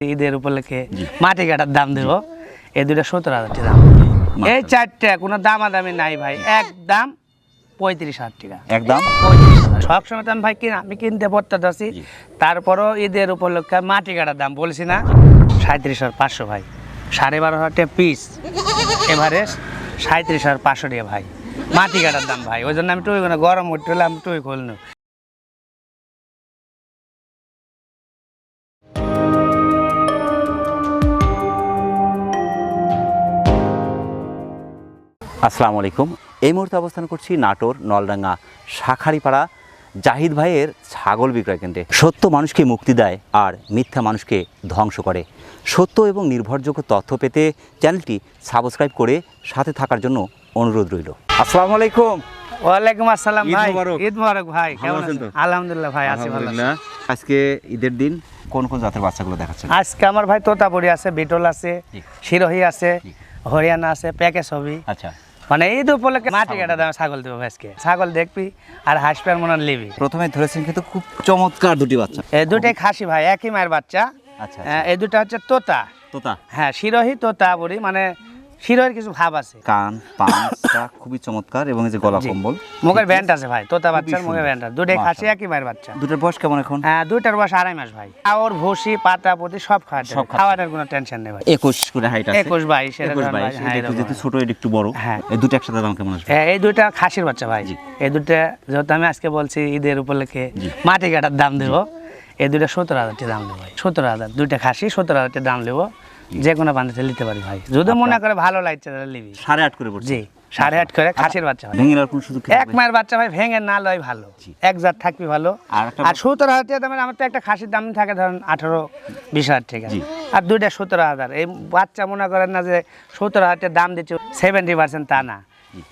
ঈদের উপলক্ষে মাটি কাটার দাম দেবো। এই দুটা সত্তর হাজার টাকা। দাম এই চারটে কোনো দামাদামি নাই ভাই। একদম পঁয়ত্রিশ হাজার টাকা। একদম হাজার। সবসময় তো ভাই কিনা আমি কিনতে পড়তে আছি। তারপরও ঈদের উপলক্ষে মাটি কাটার দাম বলছি না। সাঁত্রিশ হাজার পাঁচশো ভাই। সাড়ে বারো হাজার টাকা পিস এবারে সাঁত্রিশ হাজার পাঁচশো টাকা ভাই। মাটি কাটার দাম ভাই। ওই জন্য আমি টুই গরম উঠতে হলে আমি টুই খুলনু আসসালামু আলাইকুম। এই মুহূর্তে অবস্থান করছি নাটোর নলডাঙ্গা শাখারিপাড়া জাহিদ ভাইয়ের ছাগল বিক্রয় কেন্দ্রে। সত্য মানুষকে মুক্তি দেয় আর মিথ্যা মানুষকে ধ্বংস করে। সত্য এবং নির্ভরযোগ্য তথ্য পেতে চ্যানেলটি সাবস্ক্রাইব করে সাথে থাকার জন্য অনুরোধ রইল। আসসালামু আলাইকুম। ওয়ালাইকুম আসসালাম ভাই। ঈদ মোবারক ভাই। কেমন আছেন আলহামদুলিল্লাহ ভাই আছি ভালো। আজকে ঈদের দিন কোন কোন জাতের বাচ্চাগুলো দেখাচ্ছেন? আজকে আমার ভাই তোতাপুরি আছে বিটল আছে জি। শিরোহি আছে হরিয়ানা আছে প্যাকেজ হবি আচ্ছা। মানে ঈদ উপলক্ষে মাটি কাটা দাম ছাগল দেবো আজকে ছাগল দেখবি আর হাসপার মনে লিবি নিবি। প্রথমে ধরেছেন কিন্তু খুব চমৎকার দুটি বাচ্চা। এই দুটাই খাসি ভাই একই মায়ের বাচ্চা। আচ্ছা এই দুটা হচ্ছে তোতা। তোতা। হ্যাঁ শিরোহী তোতা বলি মানে শিরোহির কিছু ভাব আছে। কান পাঁচটা খুবই চমৎকার এবং এই যে গলা কম্বল। মুখের ব্যান্ড আছে ভাই তোতা বাচ্চার মুখের ব্যান্ড আছে। দুটাই খাসি একই মায়ের বাচ্চা। দুটোর বয়স কেমন এখন? হ্যাঁ দুইটার বয়স আড়াই মাস ভাই। আর ওর ভুসি পাতা পুতি সব খাওয়াতে সব হবে। খাওয়ানোর কোনো টেনশন নেই ভাই। একুশ করে হাইট আছে। একুশ বাইশ এরকম একুশ ভাই, এটা একটু যেহেতু ছোট এটা একটু বড় হ্যাঁ। এই দুটো একসাথে দাম কেমন আসবে? হ্যাঁ, এই দুইটা খাসির বাচ্চা ভাই। এই দুইটা যেহেতু আমি আজকে বলছি ঈদের উপলক্ষে মাটি কাটার দাম দেবো এই দুইটা সত্তর হাজার টাকা দাম দেবো ভাই। সত্তর হাজার দুইটা খাসি সত্তর হাজার টাকা দাম দেবো। যে কোনো বান্ধবতে নিতে পারি ভাই। যদি মনে করে ভালো লাগছে তাহলে নিবি। সাড়ে আট করে পড়ছে? জি সাড়ে আট করে খাসির বাচ্চা ভেঙে এক মায়ের বাচ্চা ভাই ভেঙে না লয় ভালো। এক জাত থাকবি ভালো। আর সতেরো হাজার দামের আমার তো একটা খাসির দাম থাকে ধরেন আঠারো বিশ হাজার টাকা। আর দুইটা সতেরো হাজার। এই বাচ্চা মনে করেন না যে সতেরো হাজার দাম দিচ্ছে সেভেন্টি পার্সেন্ট তা না।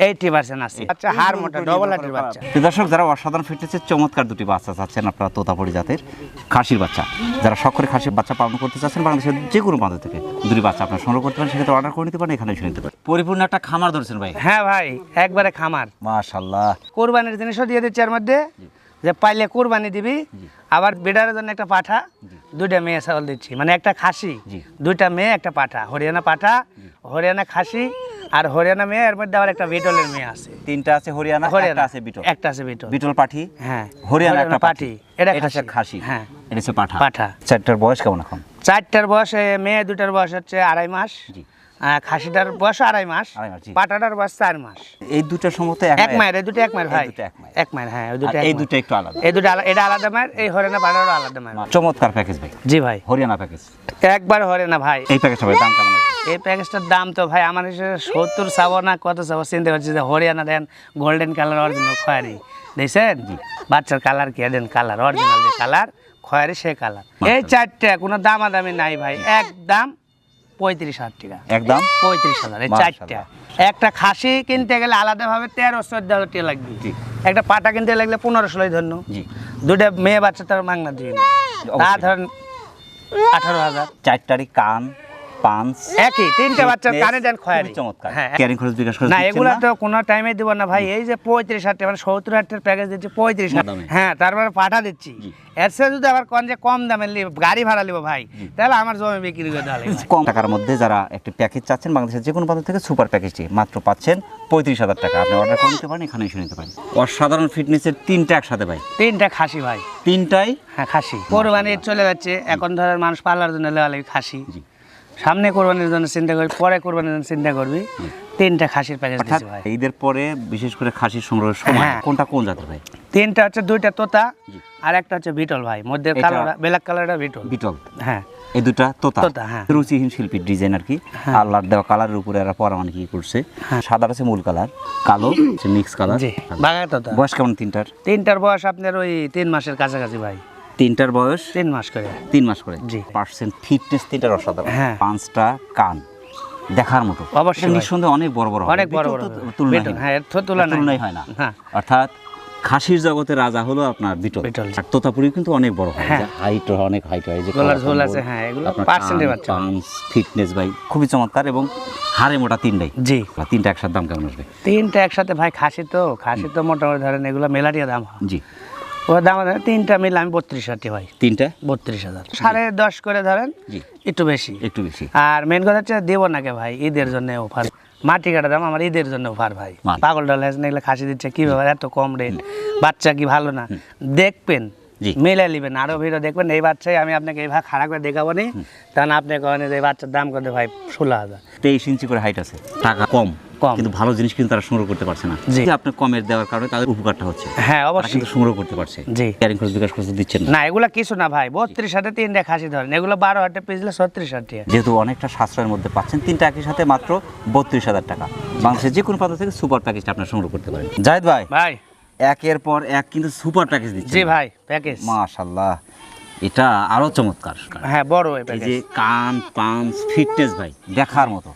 এইটি পার্সেন্ট আছে। আচ্ছা হার মোটা ডবল হার্টের বাচ্চা। দর্শক যারা অসাধারণ ফিটনেসের চমৎকার দুটি বাচ্চা চাচ্ছেন আপনারা তোতাপড়ি জাতের খাসির বাচ্চা। যারা খাসির বাচ্চা পালন করতে চাচ্ছেন বাংলাদেশের যে কোনো প্রান্ত থেকে দুটি বাচ্চা আপনারা সংগ্রহ করতে পারেন সেক্ষেত্রে অর্ডার করে নিতে পারেন এখানে এসে নিতে পারেন। পরিপূর্ণ একটা খামার ধরছেন ভাই। হ্যাঁ ভাই একবারে খামার। মাশাল্লাহ কোরবানির জিনিসও দিয়ে দিচ্ছি এর মধ্যে যে পাইলে কোরবানি দিবি আবার বেডারের জন্য একটা পাঠা দুইটা মেয়ে ছাগল দিচ্ছি। মানে একটা খাসি জি। দুইটা মেয়ে একটা পাঠা হরিয়ানা পাঠা হরিয়ানা খাসি আর হরিয়ানা মেয়ে এর মধ্যে আবার একটা বিটলের মেয়ে আছে। তিনটা আছে হরিয়ানা একটা হরিয়ানা আছে বিটল। একটা আছে বিটল। বিটল পাঠি হ্যাঁ। হরিয়ানা একটা পাঠি। এটা খাসি। খাসি। হ্যাঁ। এটা হচ্ছে পাঠা। পাঠা। চারটার বয়স কেমন এখন? চারটার বয়স মেয়ে দুটার বয়স হচ্ছে আড়াই মাস। জি। খাসিটার বয়স আড়াই মাস। পাঠাটার বয়স চার মাস। এই দুটো সম্ভবত এক মায়ের এই দুটো এক মায়ের ভাই। এক মায়ের। হ্যাঁ ওই দুটো এই দুটো একটু আলাদা। এই দুটো এটা আলাদা মায়ের এই হরিয়ানা আলাদা মায়ের। চমৎকার প্যাকেজ ভাই। জি ভাই। হরিয়ানা প্যাকেজ। একবার হরিয়ানা ভাই। এই প্যাকেজ হবে দাম কেমন এই প্যাকেজটার দাম তো ভাই আমার হিসেবে সত্তর চাবো না কত চাবো? চিনতে পারছি যে Haryana then golden colour original খয়ারি। দেখছেন? বাচ্চার কালার কি? দেন কালার অরিজিনাল যে কালার খয়ারি সে কালার এই চারটে কোনো দামাদামি নাই ভাই। একদম পঁয়ত্রিশ হাজার টাকা। একদম পঁয়ত্রিশ হাজার এই চারটা। একটা খাসি কিনতে গেলে আলাদাভাবে তেরো চোদ্দ হাজার টাকা লাগবে। একটা পাটা কিনতে লাগলে পনেরো ষোলোই ধন্য। দুটা মেয়ে বাচ্চা তার মাংনা না তা। ধরেন আঠারো হাজার। চারটারি কান। পাঁচ একই তিনটা বাচ্চার কানে দেন খয়ারি। চমৎকার। হ্যাঁ ক্যারিং খরচ বিকাশ খরচ না এগুলো তো কোনো টাইমে দিব না ভাই। এই যে পঁয়ত্রিশ হাজার মানে সত্তর হাজার প্যাকেজ দিচ্ছি পঁয়ত্রিশ হ্যাঁ তারপরে পাঠা দিচ্ছি। এর সাথে যদি আবার কোন যে কম দামে গাড়ি ভাড়া নিব ভাই তাহলে আমার জমি বিক্রি করে দেওয়া কম টাকার মধ্যে যারা একটি প্যাকেজ চাচ্ছেন বাংলাদেশের যে কোনো প্রান্ত থেকে সুপার প্যাকেজটি মাত্র পাচ্ছেন পঁয়ত্রিশ হাজার টাকা। আপনি অর্ডার করে নিতে পারেন এখানে এসে নিতে পারেন। অসাধারণ ফিটনেসের তিনটা একসাথে ভাই। তিনটা খাসি ভাই। তিনটাই? হ্যাঁ খাসি। কোরবানি চলে যাচ্ছে। এখন ধরেন মানুষ পার্লার জন্য লেওয়া খাসি। সামনে কোরবানির জন্য চিন্তা করবি পরে কোরবানির জন্য চিন্তা করবি। তিনটা খাসির প্যাকেজ দিচ্ছি ভাই। ঈদের পরে বিশেষ করে খাসির সংগ্রহের সময় হ্যাঁ। কোনটা কোন জাতের ভাই? তিনটা হচ্ছে দুইটা তোতা আর একটা হচ্ছে বিটল ভাই। মধ্যে কালার ব্ল্যাক কালারটা বিটল। বিটল। হ্যাঁ। এই দুটা তোতা। তোতা, হ্যাঁ। রুচিহীন শিল্পীর ডিজাইন আর কি। আল্লাহর দেওয়া কালারের উপরে এরা পরামান কি করছে? হ্যাঁ। সাদা আছে মূল কালার কালো মিক্স কালার। জি বাঘা তোতা। বয়স কেমন তিনটার? তিনটার বয়স আপনার ওই তিন মাসের কাছাকাছি ভাই। তিনটার বয়স? তিন মাস করে। তিন মাস করে? জি। পার্সেন্ট ফিটনেস তিনটার অসাধারণ। হ্যাঁ। পাঁচটা কান। দেখার মতো। অবশ্যই নিঃসন্দেহে অনেক বড় বড় অনেক বড় বড় তো হবে। হ্যাঁ। তুলনাই হয় না। হ্যাঁ। অর্থাৎ খাসির জগতের রাজা হলো আপনার বিটল। বিটল। আর তোতাপুরি কিন্তু অনেক বড় হয়। হ্যাঁ। হাইট অনেক হাইট হয়। যে গলার ঝোল আছে, হ্যাঁ, এগুলো পার্সেন্টের বাচ্চা। ফিটনেস ভাই খুবই চমৎকার এবং হাড়ে মোটা তিনটাই। জি। তিনটা একসাথে দাম কেমন আসবে? তিনটা একসাথে ভাই খাসি তো খাসি তো মোটামুটি ধরেন এগুলো মেলাটিয়া দাম জি। ওর দাম তিনটা মিলে আমি বত্রিশ হাজার ভাই তিনটা? বত্রিশ হাজার। সাড়ে দশ করে ধরেন জি। একটু বেশি। একটু বেশি। আর মেন কথা হচ্ছে দেবো নাকি ভাই ঈদের জন্য অফার মাটি কাটা দাম আমার ঈদের জন্য অফার ভাই। পাগল ডল এগুলো খাসি দিচ্ছে কি ব্যাপার এত কম রেট বাচ্চা কি ভালো না? দেখবেন জি। মেলে নিবেন আরও ভিডিও দেখবেন এই বাচ্চাই আমি আপনাকে এইভাবে খারাপ করে দেখাবো নি। তখন আপনি কবেন যে এই বাচ্চার দাম কত ভাই? ষোলো হাজার। তেইশ ইঞ্চি করে হাইট আছে টাকা কম। কম। কিন্তু ভালো জিনিস কিন্তু তারা সংগ্রহ করতে পারছে না। জি। যে আপনি কমের দেওয়ার কারণে তাদের উপকারটা হচ্ছে। হ্যাঁ অবশ্যই কিন্তু সংগ্রহ করতে পারছে। জি। ক্যারিং খরচ বিকাশ খরচ দিচ্ছেন না। এগুলো কিছু না ভাই বত্রিশ হাতে তিনটা খাসি ধরেন এগুলো বারো হাটে পিছলে ছত্রিশ হাটে যেহেতু অনেকটা সাশ্রয়ের মধ্যে পাচ্ছেন তিনটা একই সাথে মাত্র বত্রিশ হাজার টাকা। বাংলাদেশের যে কোনো প্রান্ত থেকে সুপার প্যাকেজটা আপনার সংগ্রহ করতে পারেন। জাহেদ ভাই ভাই। একের পর এক কিন্তু সুপার প্যাকেজ দিচ্ছে জি ভাই প্যাকেজ মাশাল্লাহ এটা আরও চমৎকার। হ্যাঁ বড় এই যে কান পাঞ্চ ফিটনেস ভাই দেখার মতো।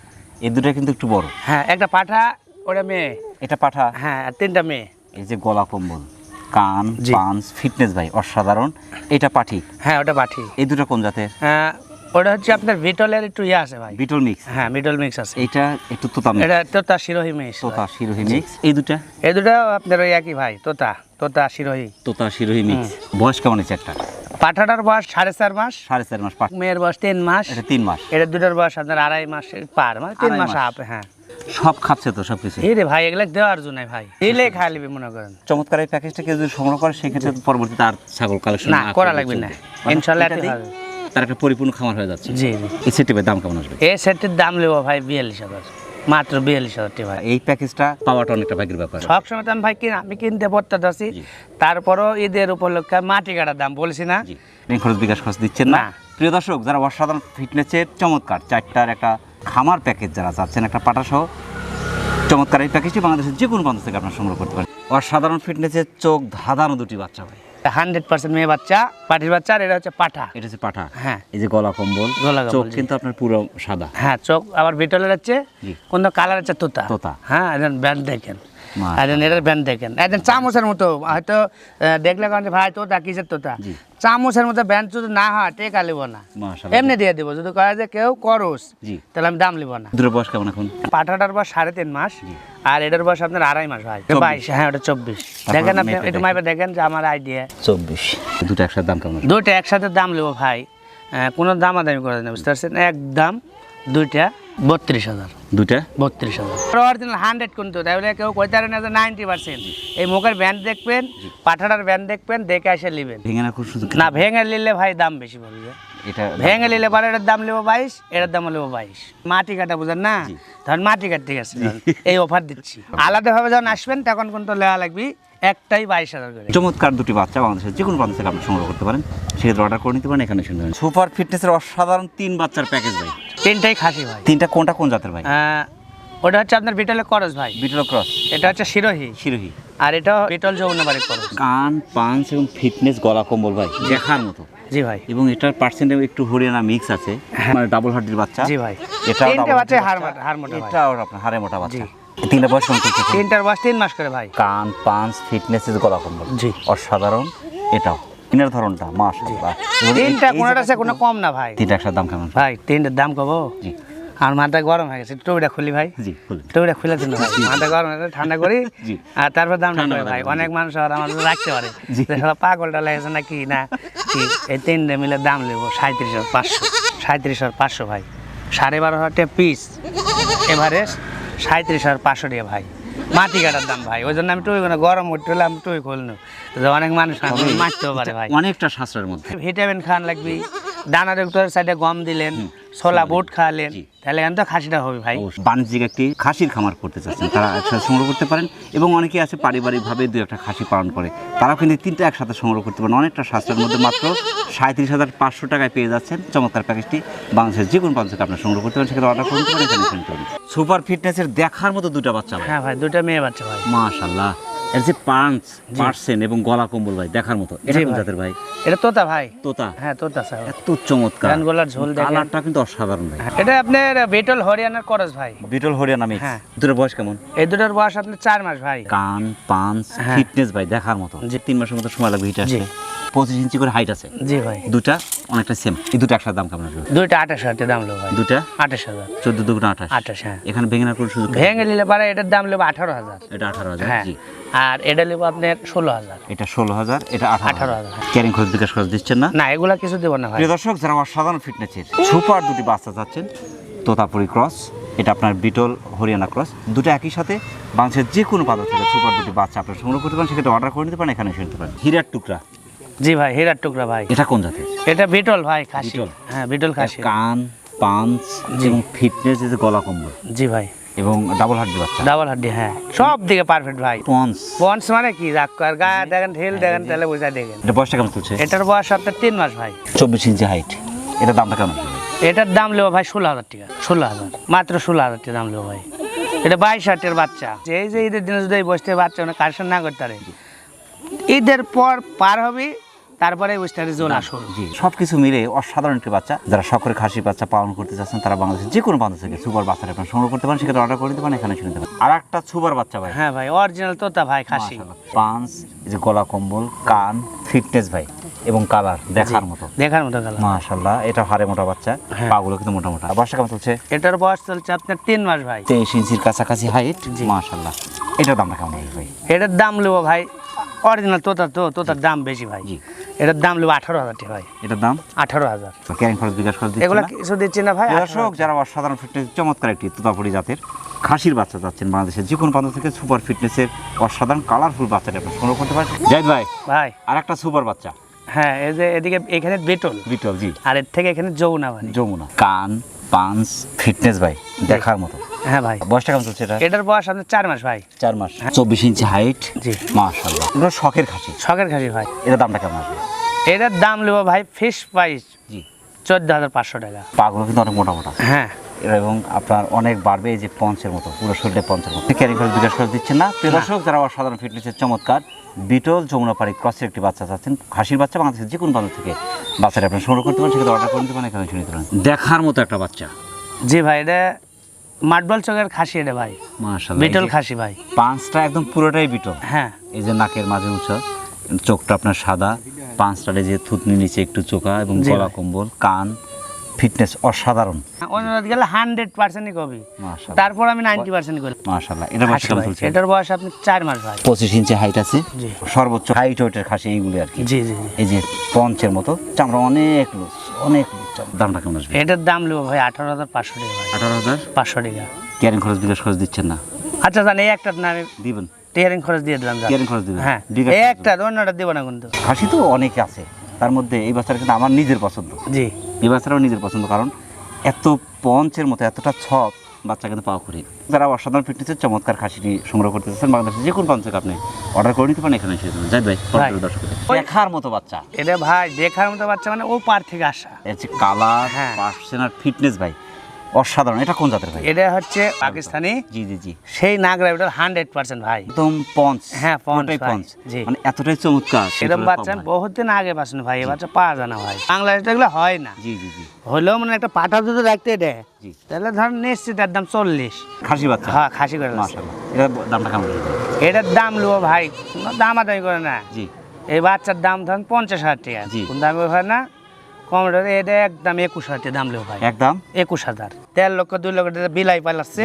এই দুটো কিন্তু একটু বড়। হ্যাঁ একটা পাঠা ওটা মেয়ে। এটা পাঠা? হ্যাঁ আর তিনটা মেয়ে। এই যে গলা কম্বল কান। পাঞ্চ ফিটনেস ভাই অসাধারণ। এটা পাঠি? হ্যাঁ ওটা পাঠি। এই দুটো কোন জাতের? হ্যাঁ ওটা হচ্ছে আপনার ভিটলের একটু ইয়ে আছে ভাই। বিটল মিক্স। হ্যাঁ মিডল মিক্স আছে। এইটা একটু তোতা এটা তোতা শিরোহী মিক্স তোতা শিরোহী মিক্স। এই দুটা? এই দুটো আপনার ওই একই ভাই তোতা তোতা শিরোহী। তোতা শিরোহী মিক্স। বয়স কেমন আছে একটা? পাঠাটার বয়স সাড়ে চার মাস সাড়ে চার মাস মেয়ের বয়স তিন মাস এটা তিন মাস। এটা দুটোর বয়স আপনার আড়াই মাস পার মানে তিন মাস। আপ হ্যাঁ। সব খাচ্ছে তো সব কিছু। এই রে ভাই এগুলো দেওয়ার জন্য ভাই। দিলে খাই লিবি মনে করেন। চমৎকার এই প্যাকেজটা কেউ যদি সংগ্রহ করে সেক্ষেত্রে পরবর্তীতে আর ছাগল কালেকশন না করা লাগবে না। ইনশাল্লাহ এতে তার একটা পরিপূর্ণ খামার হয়ে যাচ্ছে। জি এই সেটিপের দাম কেমন আসবে? এই সেটটির দাম নেব ভাই বিয়াল্লিশ হাজার। মাত্র বিয়াল্লিশ হাজার টাকা ভাই। এই প্যাকেজটা পাওয়াটা অনেকটা ভাগের ব্যাপার। সবসময় তো আমি ভাই কিনা আমি কিনতে পড়তে আছি তারপরও ঈদের উপলক্ষে মাটি কাটার দাম বলছি না। খরচ বিকাশ খরচ দিচ্ছেন না। প্রিয় দর্শক যারা অসাধারণ ফিটনেসের চমৎকার চারটার একটা খামার প্যাকেজ যারা চাচ্ছেন একটা পাটা সহ চমৎকার এই প্যাকেজটি বাংলাদেশের যে কোনো প্রান্ত থেকে আপনার সংগ্রহ করতে পারেন। অসাধারণ ফিটনেসের চোখ ধাঁধানো দুটি বাচ্চা হয় হান্ড্রেড পার্সেন্ট মেয়ে বাচ্চা পাটির বাচ্চা আর এটা হচ্ছে পাঠা। এটা হচ্ছে পাঠা। হ্যাঁ। এই যে গলা কম্বল গলা কম্বল, চোখ কিন্তু আপনার পুরো সাদা। হ্যাঁ চোখ আবার বিটলের হচ্ছে কোন কালার হচ্ছে তোতা। তোতা। হ্যাঁ একজন ব্যান্ড দেখেন। একজন এটার ব্যান্ড দেখেন। একজন চামচের মতো হয়তো দেখলে কারণ ভাই তোতা কিসের তোতা। চামচের মতো ব্যান্ড যদি না হয় টেকা লিব না। এমনি দিয়ে দেবো। যদি কয় যে কেউ করস তাহলে আমি দাম লিব না। দুটো বয়স কেমন এখন? পাঠাটার বয়স সাড়ে তিন মাস। আর এটার বয়স আপনার আড়াই মাস ভাই। বাইশ হ্যাঁ ওটা চব্বিশ। দেখেন আপনি একটু দেখেন। মাইপে দেখেন যে আমার আইডিয়া চব্বিশ। দুটো একসাথে দাম কেমন দুটো দুইটা একসাথে দাম নেব ভাই। কোনো কোনো দামাদামি করে না বুঝতে পারছেন? এক দাম দুইটা বত্রিশ হাজার। দুইটা? বত্রিশ হাজার। অরিজিনাল হান্ড্রেড কিন্তু তাহলে কেউ কইতে পারেন না যে নাইনটি পার্সেন্ট এই মুখের ব্যান্ড দেখবেন পাঠাটার ব্যান্ড দেখবেন দেখে এসে নেবেন। ভেঙে না খুব সুযোগ না ভেঙে নিলে ভাই দাম বেশি পড়বে। এটা ভেঙে নিলে পরে এটার দাম নেব বাইশ এটার দাম নেব বাইশ। মাটি কাটা বুঝেন না। ধরেন মাটি কাট ঠিক আছে এই অফার দিচ্ছি। আলাদাভাবে যখন আসবেন তখন কিন্তু লেওয়া লাগবে একটাই বাইশ হাজার করে। চমৎকার দুটি বাচ্চা বাংলাদেশের যে কোনো প্রান্ত থেকে আপনি সংগ্রহ করতে পারেন। সেক্ষেত্রে অর্ডার করে নিতে পারেন এখানে শুনতে পারেন। সুপার ফিটনেসের অসাধারণ তিন বাচ্চার প্যাকেজ ভাই। তিনটাই খাসি ভাই। তিনটা কোনটা কোন জাতের ভাই? ওটা হচ্ছে আপনার বিটলের করস ভাই। বিটল ক্রস। এটা হচ্ছে শিরোহী। শিরোহী। আর এটা বিটল যৌনবাড়ির করস। কান পাঞ্চ এবং ফিটনেস গলা কম্বল ভাই দেখার মতো। জি ভাই। এবং এটার পার্সেন্টে একটু হরিয়ানা মিক্স আছে। মানে ডাবল হার্ডির বাচ্চা। জি ভাই। এটাও তিনটে বাচ্চা হার মোটা হার মোটা ভাই। এটাও আপনার হাড়ে মোটা বাচ্চা। তিনটা বয়স? তিনটার বয়স তিন মাস করে ভাই। কান পাঞ্চ ফিটনেস গলা কম্বল। জি। অসাধারণ। এটাও। কিনার ধরনটা এই- তিনটা কোনোটা আছে কোনো কম না ভাই। তিনটা একসাথে দাম কেমন? ভাই তিনটার দাম কব? জি। আর মাথা গরম হয়ে গেছে টুবিটা খুলি ভাই। জি টুবিটা খুলে দিন ভাই মাথা গরম হয়ে ঠান্ডা করি। জি। আর তারপর দাম ঠান্ডা ভাই? অনেক মানুষ আর আমার রাখতে পারে। পাগলটা লেগেছে না কি না? কি এই তিনটে মিলে দাম নেব সাঁত্রিশ হাজার পাঁচশো। সাঁত্রিশ হাজার পাঁচশো ভাই। সাড়ে বারো হাজার পিস এভারেজ সাঁত্রিশ হাজার পাঁচশো টাকা ভাই। মাটি কাটার দাম ভাই ওই জন্য আমি টুই না গরম উঠতে হলে আমি টুই খুলনু অনেক মানুষ মারতেও পারে ভাই। অনেকটা সাশ্রয়ের মধ্যে। ভিটামিন খান লাগবি। দানা ডক্টর সাইডে গম দিলেন ছোলা বুট খাওয়ালেন। তাহলে এখন তো খাসিটা হবে ভাই। বাণিজ্যিক একটি খাসির খামার করতে চাচ্ছেন তারা একসাথে সংগ্রহ করতে পারেন এবং অনেকে আছে পারিবারিকভাবে দু একটা খাসি পালন করে। তারাও কিন্তু তিনটা একসাথে সংগ্রহ করতে পারেন। অনেকটা স্বাস্থ্যের মধ্যে মাত্র সাঁত্রিশ হাজার পাঁচশো টাকায় পেয়ে যাচ্ছেন। চমৎকার প্যাকেজটি বাংলাদেশের যে কোনো প্রান্ত আপনার সংগ্রহ করতে পারেন। সেক্ষেত্রে অর্ডার করতে পারেন সুপার ফিটনেসের দেখার মতো দুটা বাচ্চা হ্যাঁ ভাই দুটা মেয়ে বাচ্চা ভাই। মাশাল্লাহ এর যে পাঞ্চ পার্সেন্ট এবং গলা কম্বল ভাই দেখার মতো। এটা কোন জাতের ভাই? এটা তোতা ভাই। তোতা? হ্যাঁ তোতা স্যার। এত চমৎকার। কান গলার ঝোল দেখেন। কালারটা কিন্তু অসাধারণ ভাই। এটা আপনার বিটল হরিয়ানার করস ভাই। বিটল হরিয়ানা মিক্স হ্যাঁ। দুটোর বয়স কেমন? এই দুটোর বয়স আপনার চার মাস ভাই। কান পাঞ্চ হ্যাঁ। ফিটনেস ভাই দেখার মতো। যে তিন মাসের মতো সময় লাগবে এটা। আসতে পঁচিশ ইঞ্চি করে হাইট আছে। জি ভাই। দুটা অনেকটা সেম এই দুটো একসাথে দাম কেমন আসবে? দুইটা আঠাশ হাজার দাম লো ভাই। দুটা আঠাশ হাজার। চোদ্দ দুগুণ আঠাশ। আঠাশ হ্যাঁ। এখানে ভেঙে নেওয়ার কোনো সুযোগ ভেঙে নিলে পারে এটার দাম নেব আঠারো হাজার। এটা আঠারো হাজার হ্যাঁ। জি। আর এটা নেব আপনার ষোলো হাজার। এটা ষোলো হাজার এটা আঠারো হাজার। ক্যারিং খরচ বিকাশ খরচ দিচ্ছেন না? না এগুলা কিছু দেবো না প্রিয় দর্শক যারা অসাধারণ ফিটনেসের সুপার দুটি বাচ্চা চাচ্ছেন তোতাপুরি ক্রস এটা আপনার বিটল হরিয়ানা ক্রস দুটো একই সাথে বাংলাদেশের যে কোনো পাতা থেকে সুপার দুটি বাচ্চা আপনার সংগ্রহ করতে পারেন সেক্ষেত্রে অর্ডার করে নিতে পারেন এখানে এসে নিতে পারেন। হীরার টুকরা। জি ভাই হীরার টুকরা ভাই। এটা কোন জাতের? এটা বিটল ভাই খাসি। হ্যাঁ বিটল খাসি। কান পাঞ্চ। এবং ফিটনেস যে গলা কম্বল। জি ভাই। এবং ডাবল হাড্ডি বাচ্চা। ডাবল হাড্ডি হ্যাঁ। সব দিকে পারফেক্ট ভাই। পন্স। পন্স মানে কি? রাগ আর গায়ে দেখেন ঢিল দেখেন তাহলে বোঝা দেখেন। এটা বয়সটা কেমন চলছে? এটার বয়স আপনার তিন মাস ভাই। চব্বিশ ইঞ্চি হাইট এটা দামটা কেমন? এটার দাম নেব ভাই ষোলো হাজার টাকা। ষোলো হাজার। মাত্র ষোলো হাজার টাকা দাম নেব ভাই। এটা বাইশ হাজারের বাচ্চা। যে এই যে ঈদের দিনে যদি বসতে বাচ্চা মানে কারেকশন না করতে পারে। ঈদের পর পার হবে তারপরে পারে জোন আসল। জি সব কিছু মিলে অসাধারণ একটি বাচ্চা। যারা শখের খাসি বাচ্চা পালন করতে চাচ্ছেন তারা বাংলাদেশের যে কোনো প্রান্ত থেকে সুপার বাচ্চাটা আপনার সংগ্রহ করতে পারেন সেখানে অর্ডার করে দিতে পারেন এখানে শুনতে পারেন। আর একটা সুপার বাচ্চা ভাই। হ্যাঁ ভাই অরিজিনাল তোতা ভাই খাসি। মাশাআল্লাহ। পাঞ্চ যে গলা কম্বল কান ফিটনেস ভাই এবং কালার দেখার মতো। দেখার মতো গেল মাশাল্লাহ এটা হাড়ে মোটা বাচ্চা হ্যাঁ। পাগুলো কিন্তু মোটা মোটা বয়স কেমন চলছে? এটার বয়স চলছে আপনার তিন মাস ভাই। তেইশ ইঞ্চির কাছাকাছি হাইট জি। মাশাল্লাহ এটার দামটা কেমন ভাই? এটার দাম নেব ভাই অরিজিনাল তোতা তো তোতার দাম বেশি ভাই। জি। এটার দাম নেব আঠারো হাজার টাকা ভাই। এটার দাম? আঠারো হাজার। ক্যারিং খরচ বিকাশ খরচ এগুলা? কিছু দিচ্ছি না ভাই দর্শক যারা অসাধারণ ফিটনেস চমৎকার একটি তুতাপুরি জাতের খাসির বাচ্চা যাচ্ছেন বাংলাদেশের যে কোনো প্রান্ত থেকে সুপার ফিটনেসের অসাধারণ কালারফুল বাচ্চাটা আপনি সংগ্রহ করতে পারেন। জাহিদ ভাই ভাই। আর একটা সুপার বাচ্চা। হ্যাঁ এই যে এদিকে এখানে বেটল বিটল জি। আর এর থেকে এখানে যৌনা ভাই যমুনা। কান পাঞ্চ ফিটনেস ভাই দেখার মতো। হ্যাঁ ভাই। বয়সটা কেমন চলছে এটা? এটার বয়স আপনার চার মাস ভাই। চার মাস। চব্বিশ ইঞ্চি হাইট জি। মাশাল্লাহ এগুলো শখের খাসি। শখের খাসি ভাই। এটা দামটা কেমন আসবে? এটার দাম নেব ভাই ফিশ প্রাইস জি। চোদ্দ হাজার পাঁচশো টাকা। পাগুলো কিন্তু অনেক মোটা মোটা হ্যাঁ এবং আপনার অনেক বাড়বে এই যে পঞ্চের মতো পুরো শরীরে পঞ্চের মতো। ক্যারি করে বিকাশ করে দিচ্ছেন না। প্রিয় দর্শক যারা অসাধারণ ফিটনেসের চমৎকার বিটল যমুনাপাড়ি ক্রসের একটি বাচ্চা চাচ্ছেন। খাসির বাচ্চা বাংলাদেশের যে কোনো প্রান্ত থেকে বাচ্চাটা আপনি সংগ্রহ করতে পারেন সেক্ষেত্রে অর্ডার করে নিতে পারেন এখানে শুনে দেখার মতো একটা বাচ্চা। জি ভাই এটা মাটবল চকের খাসি এটা ভাই। মাশাআল্লাহ বিটল খাসি ভাই। পাঁচটা একদম পুরোটাই বিটল। হ্যাঁ। এই যে নাকের মাঝে উঁচা চোখটা আপনার সাদা পাঁচটারে যে থুতনি নিচে একটু চোখা এবং গলা কম্বল কান ফিটনেস অসাধারণ। অন্যরা গেলে হান্ড্রেড পার্সেন্টই কবি। তারপর আমি নাইনটি পার্সেন্ট করি। মাশাআল্লাহ এটা বয়স কেমন চলছে? এটার বয়স আপনি চার মাস ভাই। পঁচিশ ইঞ্চি হাইট আছে। সর্বোচ্চ হাইট ওয়েটের খাসি এইগুলি আর কি। জি জি। এই যে পঞ্চের মতো চামড়া অনেক লুজ অনেক। দামটা কেমন আসবে? এটার দাম নেব ভাই আঠারো হাজার পাঁচশো টাকা। আঠারো হাজার? পাঁচশো টাকা। ক্যারিং খরচ বিকাশ খরচ দিচ্ছেন না? আচ্ছা জান এই একটা নামে দিবেন? টিয়ারিং খরচ দিয়ে দিলাম টিয়ারিং খরচ দিবেন? হ্যাঁ এই একটা অন্যটা দেবো না কিন্তু। খাসি তো অনেকে আছে। তার মধ্যে এই বাচ্চাটা কিন্তু আমার নিজের পছন্দ। জি। এই বাচ্চাটাও নিজের পছন্দ কারণ এত পঞ্চের মতো এতটা ছক বাচ্চা কিন্তু পাওয়া করি যারা অসাধারণ ফিটনেসের চমৎকার খাসিটি সংগ্রহ করতে চাচ্ছেন বাংলাদেশের যে কোনো প্রান্ত থেকে আপনি অর্ডার করে নিতে পারেন এখানে এসে যাই ভাই ভাই। দর্শক দেখার মতো বাচ্চা এটা ভাই দেখার মতো বাচ্চা মানে ও পার থেকে আসা এর যে কালার হ্যাঁ। পার্সেন আর ফিটনেস ভাই অসাধারণ। এটা কোন জাতের ভাই? এটা হচ্ছে পাকিস্তানি। জি জি জি। সেই নাগরা এটার হান্ড্রেড পার্সেন্ট ভাই। একদম পঞ্চ হ্যাঁ, পঞ্চ পঞ্চ জি। মানে এতটাই চমৎকার এরকম বাচ্চা বহুত দিন আগে পাচ্ছেন ভাই এ বাচ্চা পাওয়া যায় না ভাই। বাংলাদেশে এগুলো হয় না। জি জি জি। হলেও মানে একটা পাঠা যদি রাখতে দেয় জি। তাহলে ধর নিশ্চিত এর দাম চল্লিশ। খাসি বাচ্চা? হ্যাঁ খাসি করে এটা দামটা কেমন? এটার দাম লুবো ভাই কোনো দামাদামি করে না। জি। এই বাচ্চার দাম ধরেন পঞ্চাশ হাজার টাকা। জি। কোন দামে হয় না। কম এটা একদম একুশ হাজার দাম লেবো ভাই। একদম? একুশ হাজার। দেড় লক্ষ দুই লক্ষ টাকা বিলাই পালাচ্ছে।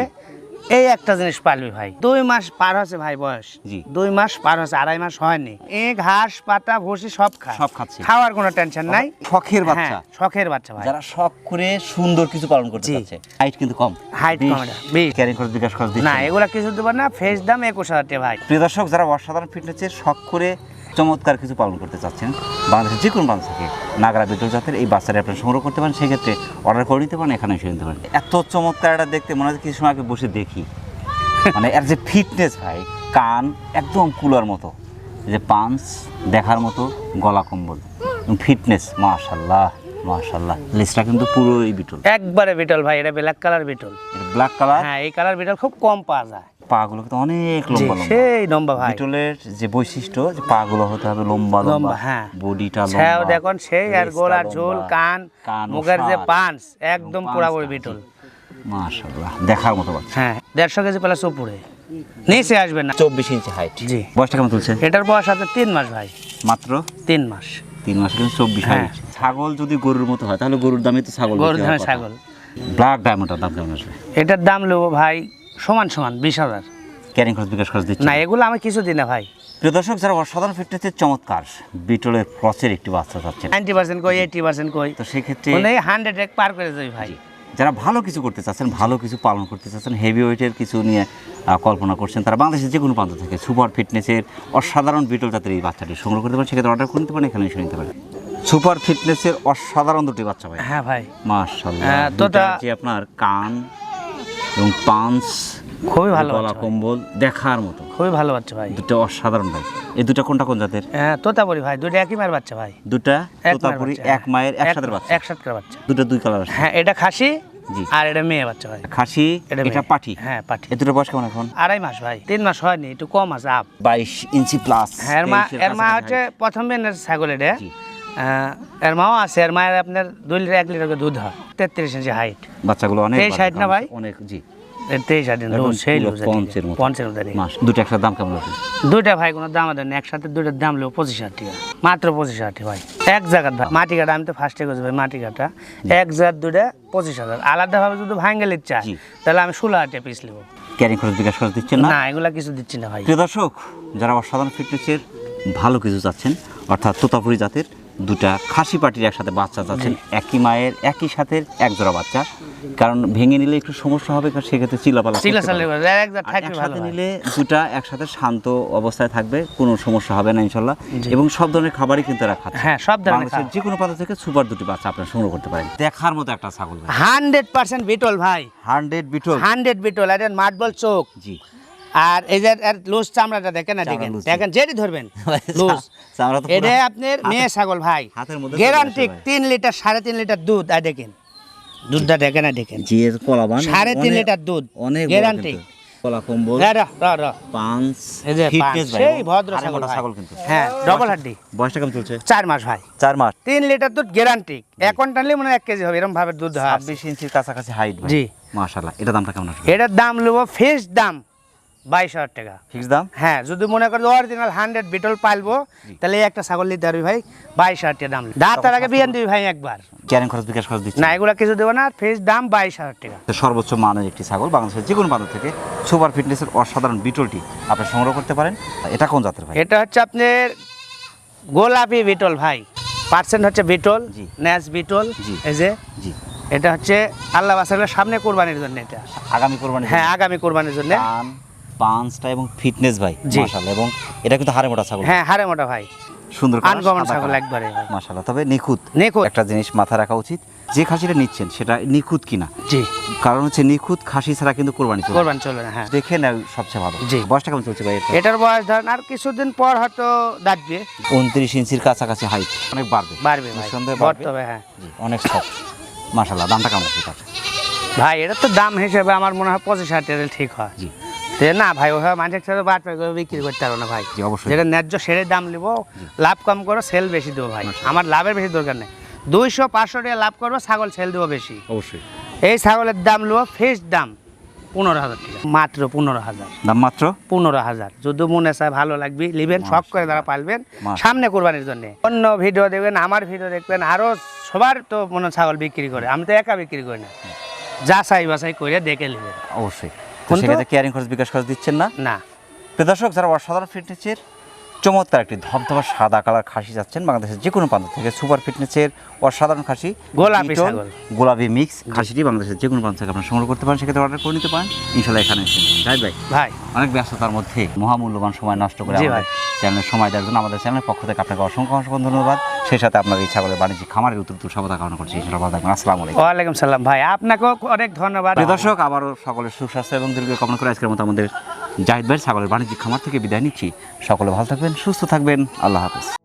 এই একটা জিনিস পালবি ভাই দুই মাস পার হচ্ছে ভাই বয়স। জি। দুই মাস পার হচ্ছে আড়াই মাস হয়নি। এই ঘাস পাতা ভুসি সব খায় সব খাচ্ছে। খাওয়ার কোনো টেনশন নাই। শখের বাচ্চা। হ্যাঁ, শখের বাচ্চা ভাই। যারা শখ করে সুন্দর কিছু পালন করতে চাচ্ছে হাইট কিন্তু কম। Height কম এটা, ক্যারিং খরচ বিকাশ খরচ না এগুলা কিছু দেবো না ফেস দাম একুশ হাজার টাকা ভাই। প্রিয় দর্শক যারা অসাধারণ ফিটনেসের শখ করে চমৎকার কিছু পালন করতে চাচ্ছেন বাংলাদেশের যে কোনো প্রান্ত থেকে। নাগরা বিটল জাতের এই বাচ্চাটা আপনি সংগ্রহ করতে পারেন সেক্ষেত্রে অর্ডার করে নিতে পারেন এখানে এসে নিতে পারেন। এত চমৎকার এটা দেখতে মনে হয় কিছু সময় আগে বসে দেখি। মানে এর যে ফিটনেস ভাই কান একদম কুলার মতো। যে পাঞ্চ দেখার মতো গলা কম্বল। ফিটনেস মাশাল্লাহ মাশাল্লাহ। লিস্টটা কিন্তু পুরোই বিটল। একবারে বিটল ভাই এটা black colour Beetal. Black colour হ্যাঁ এই কালার বিটল খুব কম পাওয়া যায়। পাগুলো কিন্তু অনেক লম্বা লম্বা। সেই লম্বা ভাই। বিটলের যে বৈশিষ্ট্য যে পাগুলো হতে হবে লম্বা লম্বা, হ্যাঁ। বডিটা লম্বা দেখুন সেই আর গোলার ঝোল কান মুখের যে একদম পুরাপুরি বিটল। মাশাআল্লাহ দেখার মতো বাচ্চা। হ্যাঁ দেড়শো কেজি প্লাস উপরে। নিচে আসবে না। চব্বিশ ইঞ্চি হাইট জি। বয়সটা কেমন এটার বয়স আছে তিন মাস ভাই। মাত্র? তিন মাস। তিন মাস কিন্তু চব্বিশ হ্যাঁ। হাইট ছাগল যদি গরুর মতো হয় তাহলে গরুর দামে তো ছাগল গরুর দামে ছাগল। ব্ল্যাক ডায়মন্ডের দাম কেমন আসবে? এটার দাম নেব ভাই সমান সমান বিশ হাজার। ক্যারিং খরচ বিকাশ খরচ দিচ্ছে না এগুলো আমি কিছু দিই না ভাই। প্রিয় দর্শক যারা অসাধারণ ফিটনেসের চমৎকার বিটলের ক্রসের একটি বাচ্চা চাচ্ছেন। নাইনটি পার্সেন্ট কই এইটি পার্সেন্ট কই। তো সেক্ষেত্রে মানে হান্ড্রেড এক পার করে যাই ভাই। যারা ভালো কিছু করতে চাচ্ছেন ভালো কিছু পালন করতে চাচ্ছেন হেভি ওয়েটের কিছু নিয়ে কল্পনা করছেন তারা বাংলাদেশের যে কোনো প্রান্ত থেকে সুপার ফিটনেসের অসাধারণ বিটল জাতের এই বাচ্চাটি সংগ্রহ করতে পারেন। সেক্ষেত্রে অর্ডার করে নিতে পারেন এখানে এসে নিতে পারেন। সুপার ফিটনেসের অসাধারণ দুটি বাচ্চা ভাই। হ্যাঁ ভাই। মাশাআল্লাহ। হ্যাঁ, যে আপনার কান এবং পাঞ্চ খুবই ভালো গলা কম্বল দেখার মতো। খুবই ভালো বাচ্চা ভাই। দুটো অসাধারণ ভাই। এই দুটা কোনটা কোন জাতের? হ্যাঁ তোতাপুরি ভাই দুটো একই মায়ের বাচ্চা ভাই। দুটা তোতাপুরি এক মায়ের। একসাথে বাচ্চা। একসাথে বাচ্চা। দুটো দুই কালার হ্যাঁ এটা খাসি জি। আর এটা মেয়ে বাচ্চা ভাই। খাসি এটা। পাটি হ্যাঁ পাঠি। এ দুটো বয়স কেমন এখন? আড়াই মাস ভাই। তিন মাস হয়নি একটু কম আছে আপ বাইশ ইঞ্চি প্লাস হ্যাঁ এর মা এর মা হচ্ছে প্রথম বেনের ছাগল এটা। এর মাও আছে এর মায়ের আপনার দুই লিটার এক লিটার দুধ হয়। তেত্রিশ ইঞ্চি হাইট বাচ্চাগুলো অনেক তেইশ হাইট না ভাই? অনেক জি। তেইশ হাইট সেই পঞ্চের পঞ্চের দুটো একসাথে দাম কেমন হবে দুইটা ভাই কোনো দাম দেন একসাথে দুইটার দাম পঁচিশ হাজার টাকা। মাত্র পঁচিশ হাজার ভাই। এক জায়গার ভাই মাটি কাটা আমি তো ফার্স্টে করছি ভাই মাটি কাটা। এক জায়গার দুইটা পঁচিশ হাজার। আলাদাভাবে যদি ভাঙ্গেলির চাই জি। তাহলে আমি ষোলো হাজার টাকা পিস নেব। ক্যারিং খরচ বিকাশ খরচ দিচ্ছেন না? না এগুলা কিছু দিচ্ছি না ভাই। প্রিয় দর্শক যারা অসাধারণ ফিটনেসের ভালো কিছু চাচ্ছেন অর্থাৎ তোতাপুরি জাতের দুটা খাসি পাটির একসাথে বাচ্চা চাচ্ছেন একই মায়ের একই সাথে এক জোড়া বাচ্চা। কারণ ভেঙে নিলে একটু সমস্যা হবে কারণ সেক্ষেত্রে চিলাপালা আর একসাথে নিলে দুটা একসাথে শান্ত অবস্থায় থাকবে কোনো সমস্যা হবে না ইনশাল্লাহ। এবং সব ধরনের খাবারই কিন্তু খাচ্ছে। হ্যাঁ, সব ধরনের যে কোনো প্রান্ত থেকে সুপার দুটি বাচ্চা আপনারা সংগ্রহ করতে পারেন। দেখার মতো একটা ছাগল হান্ড্রেড পার্সেন্ট বিটল ভাই। হান্ড্রেড বিটল। হান্ড্রেড বিটল এটা মার্বল চোখ। জি। আর এই যে লুজ চামড়াটা দেখেন না দেখেন? দেখেন যেটি ধরবেন। লুজ। এটা আপনার মেয়ে ছাগল ভাই। গ্যারান্টি। তিন লিটার সাড়ে তিন লিটার দুধ দেখেন। দুধটা দেখেন না দেখেন। জি কলাবান সাড়ে তিন লিটার দুধ অনেক গ্যারান্টি কলা কম্বল র র র। পাঁচ ফিটনেস ভাই সেই ভদ্র ছাগল ছাগল কিন্তু। হ্যাঁ ডবল হাড্ডি। বয়সটা কেমন চলছে? চার মাস ভাই। চার মাস। তিন লিটার দুধ গ্যারান্টি এক ঘণ্টা নিলে মনে হয় এক কেজি হবে এরকম ভাবে দুধ হয়। ছাব্বিশ ইঞ্চির কাছাকাছি হাইট জি। মাশাল্লাহ এটা দামটা কেমন আসবে? এটার দাম নেব ফিক্স দাম। বাইশ হাজার টাকা। ফিক্স দাম? হ্যাঁ যদি মনে করেন অরিজিনাল হান্ড্রেড বিটল পালবো তাহলে এই একটা ছাগল নিতে পারবি ভাই বাইশ হাজার টাকা দাম। দাঁত তার আগে বিয়ান দিবি ভাই একবার। ক্যারিং খরচ বিকাশ খরচ দিচ্ছে। না এগুলা কিছু দেবো না ফিক্স দাম বাইশ হাজার টাকা। সর্বোচ্চ মানের একটি ছাগল বাংলাদেশের যে কোনো প্রান্ত থেকে সুপার ফিটনেসের অসাধারণ বিটলটি আপনি সংগ্রহ করতে পারেন। এটা কোন জাতের ভাই? এটা হচ্ছে আপনার গোলাপি বিটল ভাই পার্সেন্ট হচ্ছে বিটল জি। ন্যাস বিটল জি। এই যে। জি। এটা হচ্ছে আল্লাহ বাসারের সামনে কোরবানির জন্য এটা। আগামী কোরবানি হ্যাঁ আগামী কোরবানির জন্য। পাঁচটা এবং ফিটনেস ভাই জি। মাশাল্লাহ এবং এটা কিন্তু হাড়ে মোটা ছাগল। হ্যাঁ হারে মোটা ভাই। সুন্দর আনকমন ছাগল একবারে। ভাই। মাশাল্লাহ তবে নিখুঁত। নিখুঁত। একটা জিনিস মাথায় রাখা উচিত যে খাসিটা নিচ্ছেন সেটা নিখুঁত কিনা। জি। কারণ হচ্ছে নিখুঁত খাসি ছাড়া কিন্তু কোরবানি চলবে। কোরবান চলবে না হ্যাঁ। দেখে না সবচেয়ে ভালো। জি। বয়সটা কেমন চলছে ভাই এটার? বয়স ধরেন আর কিছুদিন পর হয়তো দাঁড়বে উনত্রিশ ইঞ্চির কাছাকাছি হাইট অনেক বাড়বে। বাড়বে বড় বাড়বে। হ্যাঁ। জি, অনেক সফট মাশাল্লাহ দামটা কেমন ভাই এটা তো দাম হিসেবে আমার মনে হয় পঁচিশ হাজার টাকা ঠিক হয়। জি। না ভাই ওভাবে মানুষের সাথে বাট বিক্রি করতে পারব না ভাই। অবশ্যই। যেটা ন্যায্য সেরে দাম নিবো লাভ কম করো সেল বেশি দেবো ভাই। আমার লাভের বেশি দরকার নেই। দুইশো পাঁচশো টাকা লাভ করব ছাগল সেল দেবো বেশি। অবশ্যই। এই ছাগলের দাম নেব ফিক্স দাম পনেরো হাজার টাকা। মাত্র পনেরো হাজার। দাম মাত্র? পনেরো হাজার। যদি মনে চায় ভালো লাগবে নিবেন শখ করে তারা পালবেন সামনে কোরবানির জন্য। অন্য ভিডিও দেখবেন আমার ভিডিও দেখবেন আরও সবার তো মনে ছাগল বিক্রি করে। আমি তো একা বিক্রি করি না। যা চাই বাছাই করে দেখে নেবেন। অবশ্যই? সেক্ষেত্রে কেয়ারিং খরচ বিকাশ খরচ দিচ্ছেন না? না। প্রদর্শক যারা অসাধারণ ফিটনেসের চমৎকার একটি ধবধবা সাদা কালার খাসি যাচ্ছেন বাংলাদেশের যে কোনো প্রান্ত থেকে। সুপার ফিটনেসের অসাধারণ খাসি গোলাপি গোলাপি মিক্স খাসিটি বাংলাদেশের যে কোনো প্রান্ত থেকে আপনারা সংগ্রহ করতে পারেন সেক্ষেত্রে অর্ডার করে নিতে পারেন। ইনশাল্লাহ এখানে এসে। যাই ভাই ভাই। অনেক ব্যস্ততার মধ্যে মহামূল্যবান সময় নষ্ট করে আমাদের চ্যানেলের সময় দেওয়ার জন্য আমাদের চ্যানেলের পক্ষ থেকে আপনাকে অসংখ্য অসংখ্য ধন্যবাদ। সেই সাথে আপনার এই ছাগলের বাণিজ্যিক খামারের উত্তর সর্বদা কামনা করছি। ইনশাল্লাহ আসসালামু আলাইকুম। ওয়ালাইকুম সালাম। ভাই আপনাকেও অনেক ধন্যবাদ। দর্শক আবারও সকলের সুস্বাস্থ্য এবং দীর্ঘ কামনা করে আজকের মতো আমাদের জাহিদ ভাইয়ের ছাগলের বাণিজ্যিক খামার থেকে বিদায় নিচ্ছি। সকলে ভালো থাকবেন, সুস্থ থাকবেন। আল্লাহ হাফেজ।